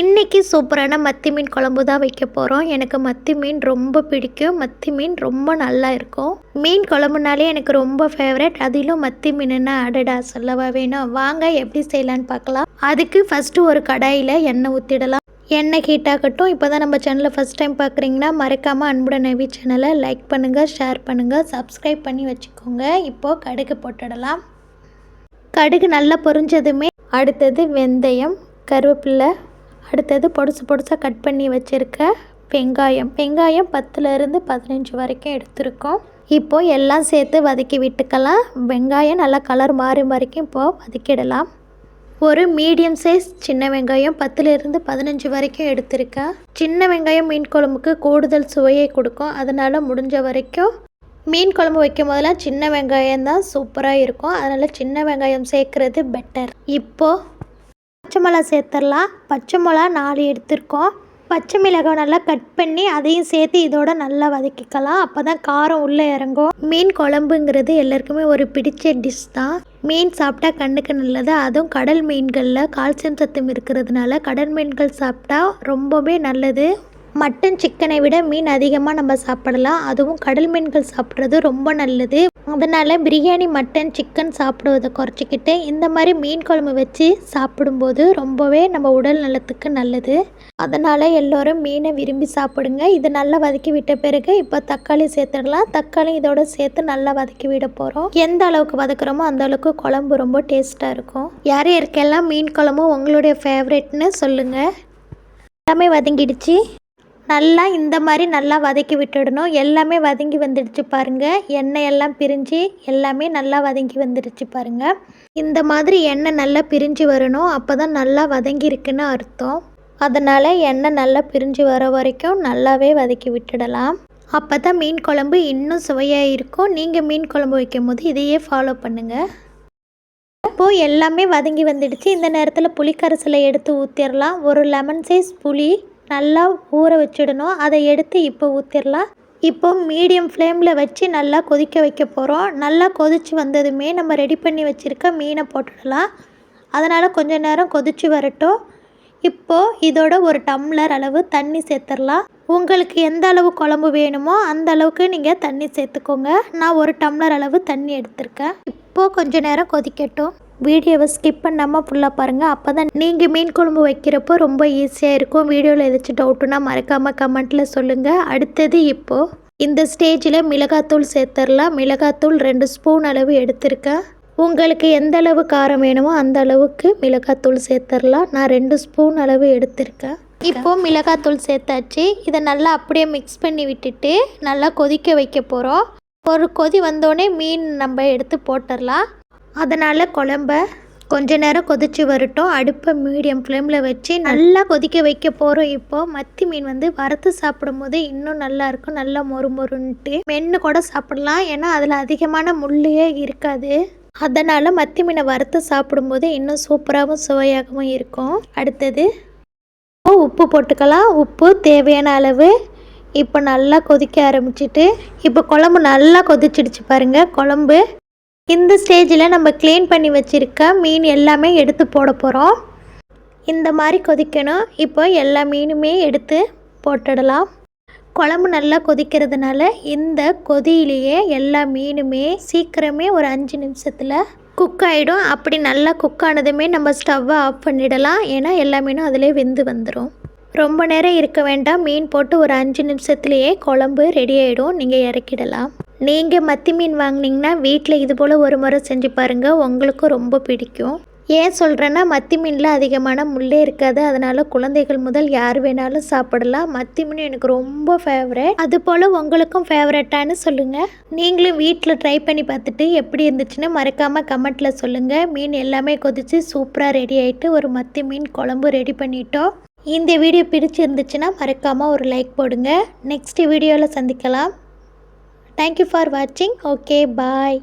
இன்றைக்கி சூப்பரான மத்தி மீன் குழம்பு தான் வைக்க போகிறோம் எனக்கு மத்தி மீன் ரொம்ப பிடிக்கும். மத்தி மீன் ரொம்ப நல்லா இருக்கும். மீன் குழம்புனாலே எனக்கு ரொம்ப ஃபேவரட் அதிலும் மத்தி மீனுன்னா அடடா சொல்லவா வேணும்? வாங்க எப்படி செய்யலான்னு பார்க்கலாம். அதுக்கு ஃபஸ்ட்டு ஒரு கடாயில் எண்ணெய் ஊற்றிடலாம் எண்ணெய் ஹீட் ஆகட்டும். இப்போ தான் நம்ம சேனலை ஃபஸ்ட் டைம் பார்க்குறீங்கன்னா மறக்காமல் அன்புடன் நவி சேனலை லைக் பண்ணுங்கள் ஷேர் பண்ணுங்கள் சப்ஸ்கிரைப் பண்ணி வச்சுக்கோங்க. இப்போது கடுகு போட்டுடலாம். கடுகு நல்லா பொரிஞ்சதுமே அடுத்தது வெந்தயம் கருவேப்பிலை அடுத்தது பொடுசு பொடுசாக கட் பண்ணி வச்சுருக்க வெங்காயம். வெங்காயம் பத்துலேருந்து பதினஞ்சு வரைக்கும் எடுத்திருக்கோம். இப்போது எல்லாம் சேர்த்து வதக்கி விட்டுக்கலாம். வெங்காயம் நல்லா கலர் மாறி வரைக்கும் இப்போது வதக்கிடலாம். ஒரு மீடியம் சைஸ் சின்ன வெங்காயம் பத்துலேருந்து பதினஞ்சு வரைக்கும் எடுத்திருக்கேன் சின்ன வெங்காயம் மீன் குழம்புக்கு கூடுதல் சுவையை கொடுக்கும். அதனால் முடிஞ்ச வரைக்கும் மீன் குழம்பு வைக்கும் போதெல்லாம் சின்ன வெங்காயம் தான் சூப்பராக இருக்கும். அதனால் சின்ன வெங்காயம் சேர்க்குறது பெட்டர் இப்போது பச்சை மிளகா சேர்த்துடலாம். பச்சை மிளகா நாலு எடுத்திருக்கோம். பச்சை மிளகாய் நல்லா கட் பண்ணி அதையும் சேர்த்து இதோட நல்லா வதக்கிக்கலாம். அப்போ தான் காரம் உள்ளே இறங்கும். மீன் குழம்புங்கிறது எல்லாருக்குமே ஒரு பிடிச்ச டிஷ் தான். மீன் சாப்பிட்டா கண்ணுக்கு நல்லது. அதுவும் கடல் மீன்களில் கால்சியம் சத்தும் இருக்கிறதுனால கடல் மீன்கள் சாப்பிட்டா ரொம்பவே நல்லது. மட்டன் சிக்கனை விட மீன் அதிகமாக நம்ம சாப்பிடலாம். அதுவும் கடல் மீன்கள் சாப்பிட்றது ரொம்ப நல்லது. அதனால் பிரியாணி மட்டன் சிக்கன் சாப்பிடுவதை குறைச்சிக்கிட்டு இந்த மாதிரி மீன் குழம்பு வச்சு சாப்பிடும்போது ரொம்பவே நம்ம உடல் நலத்துக்கு நல்லது. அதனால் எல்லோரும் மீனை விரும்பி சாப்பிடுங்க. இது நல்லா வதக்கி விட்ட பிறகு இப்போ தக்காளி சேர்த்துடலாம். தக்காளி இதோட சேர்த்து நல்லா வதக்கி விட போகிறோம் எந்த அளவுக்கு வதக்குறோமோ அந்த அளவுக்கு குழம்பு ரொம்ப டேஸ்ட்டாக இருக்கும். யார் யாருக்கெல்லாம் மீன் குழம்பும் உங்களுடைய ஃபேவரெட்னு சொல்லுங்கள் எல்லாமே வதங்கிடுச்சு. நல்லா இந்த மாதிரி நல்லா வதக்கி விட்டுடணும். எல்லாமே வதங்கி வந்துடுச்சு பாருங்கள் எண்ணெய் எல்லாம் பிரிஞ்சு எல்லாமே நல்லா வதங்கி வந்துடுச்சு பாருங்கள் இந்த மாதிரி எண்ணெய் நல்லா பிரிஞ்சு வரணும். அப்போ தான் நல்லா வதங்கியிருக்குன்னு அர்த்தம். அதனால் எண்ணெய் நல்லா பிரிஞ்சு வர வரைக்கும் நல்லாவே வதக்கி விட்டுடலாம். அப்போ தான் மீன் குழம்பு இன்னும் சுவையாக இருக்கும். நீங்கள் மீன் குழம்பு வைக்கும் போது இதையே ஃபாலோ பண்ணுங்கள் இப்போது எல்லாமே வதங்கி வந்துடுச்சு. இந்த நேரத்தில் புளிக்கரைசலை எடுத்து ஊற்றிடலாம் ஒரு லெமன் சைஸ் புளி நல்லா ஊற வச்சிடணும். அதை எடுத்து இப்போ ஊற்றிடலாம் இப்போ மீடியம் ஃப்ளேமில் வச்சு நல்லா கொதிக்க வைக்க போகிறோம் நல்லா கொதித்து வந்ததுமே நம்ம ரெடி பண்ணி வச்சுருக்க மீனை போட்டுடலாம். அதனால் கொஞ்சம் நேரம் கொதித்து வரட்டும். இப்போது இதோட ஒரு டம்ளர் அளவு தண்ணி சேர்த்துடலாம். உங்களுக்கு எந்த அளவு குழம்பு வேணுமோ அந்த அளவுக்கு நீங்கள் தண்ணி சேர்த்துக்கோங்க. நான் ஒரு டம்ளர் அளவு தண்ணி எடுத்திருக்கேன். இப்போது கொஞ்சம் நேரம் கொதிக்கட்டும். வீடியோவை ஸ்கிப் பண்ணாமல் ஃபுல்லாக பாருங்கள் அப்போ தான் நீங்கள் மீன் குழம்பு வைக்கிறப்போ ரொம்ப ஈஸியாக இருக்கும். வீடியோவில் ஏதாச்சும் டவுட்டுனா மறக்காமல் கமெண்ட்டில் சொல்லுங்கள் அடுத்தது இப்போது இந்த ஸ்டேஜில் மிளகாத்தூள் சேர்த்துடலாம் மிளகாத்தூள் ரெண்டு ஸ்பூன் அளவு எடுத்திருக்கேன். உங்களுக்கு எந்த அளவு காரம் வேணுமோ அந்த அளவுக்கு மிளகாத்தூள் சேர்த்துடலாம் நான் ரெண்டு ஸ்பூன் அளவு எடுத்திருக்கேன். இப்போது மிளகாத்தூள் சேர்த்தாச்சு. இதை நல்லா அப்படியே மிக்ஸ் பண்ணி விட்டுட்டு நல்லா கொதிக்க வைக்க போகிறோம் ஒரு கொதி வந்தோடனே மீன் நம்ம எடுத்து போட்டுடலாம் அதனால் குழம்ப கொஞ்ச நேரம் கொதித்து வரட்டும். அடுப்பை மீடியம் ஃப்ளேமில் வச்சு நல்லா கொதிக்க வைக்க போகிறோம் இப்போது மத்தி மீன் வந்து வறுத்து சாப்பிடும்போது இன்னும் நல்லாயிருக்கும் நல்லா மொறு மொறுன்ட்டு மென்று கூட சாப்பிடலாம். ஏன்னா அதில் அதிகமான முள்ளையே இருக்காது. அதனால் மத்தி மீனை வறுத்து சாப்பிடும்போது இன்னும் சூப்பராகவும் சுவையாகவும் இருக்கும். அடுத்தது உப்பு போட்டுக்கலாம். உப்பு தேவையான அளவு இப்போ நல்லா கொதிக்க ஆரம்பிச்சிட்டு இப்போ குழம்பு நல்லா கொதிச்சிடுச்சு பாருங்கள் குழம்பு இந்த ஸ்டேஜில் நம்ம க்ளீன் பண்ணி வச்சுருக்க மீன் எல்லாமே எடுத்து போட போகிறோம் இந்த மாதிரி கொதிக்கணும். இப்போ எல்லா மீனுமே எடுத்து போட்டுடலாம். குழம்பு நல்லா கொதிக்கிறதுனால இந்த கொதியிலேயே எல்லா மீனுமே சீக்கிரமே ஒரு அஞ்சு நிமிஷத்தில் குக் ஆகிடும் அப்படி நல்லா குக் ஆனதுமே நம்ம ஸ்டவ்வை ஆஃப் பண்ணிடலாம். ஏன்னா எல்லா மீனும் அதிலே வெந்து வந்துடும் ரொம்ப நேரம் இருக்க வேண்டாம். மீன் போட்டு ஒரு அஞ்சு நிமிஷத்துலேயே குழம்பு ரெடி ஆகிடும் நீங்கள் இறக்கிடலாம். நீங்கள் மத்தி மீன் வாங்கினீங்கன்னா வீட்டில் இது போல் ஒரு முறை செஞ்சு பாருங்கள் உங்களுக்கும் ரொம்ப பிடிக்கும். ஏன் சொல்கிறேன்னா மத்தி மீனில் அதிகமான முள்ளே இருக்காது. அதனால் குழந்தைகள் முதல் யார் வேணாலும் சாப்பிடலாம். மத்தி மீன் எனக்கு ரொம்ப ஃபேவரட் அது போல் உங்களுக்கும் ஃபேவரட்டானு சொல்லுங்கள் நீங்களும் வீட்டில் ட்ரை பண்ணி பார்த்துட்டு எப்படி இருந்துச்சுன்னு மறக்காமல் கமெண்ட்டில் சொல்லுங்கள் மீன் எல்லாமே கொதித்து சூப்பராக ரெடி ஆகிட்டு ஒரு மத்தி மீன் குழம்பு ரெடி பண்ணிட்டோம். இந்த வீடியோ பிடிச்சிருந்துச்சுன்னா மறக்காமல் ஒரு லைக் போடுங்க. நெக்ஸ்ட் வீடியோவில் சந்திக்கலாம். தேங்க்யூ ஃபார் வாட்சிங் ஓகே பாய்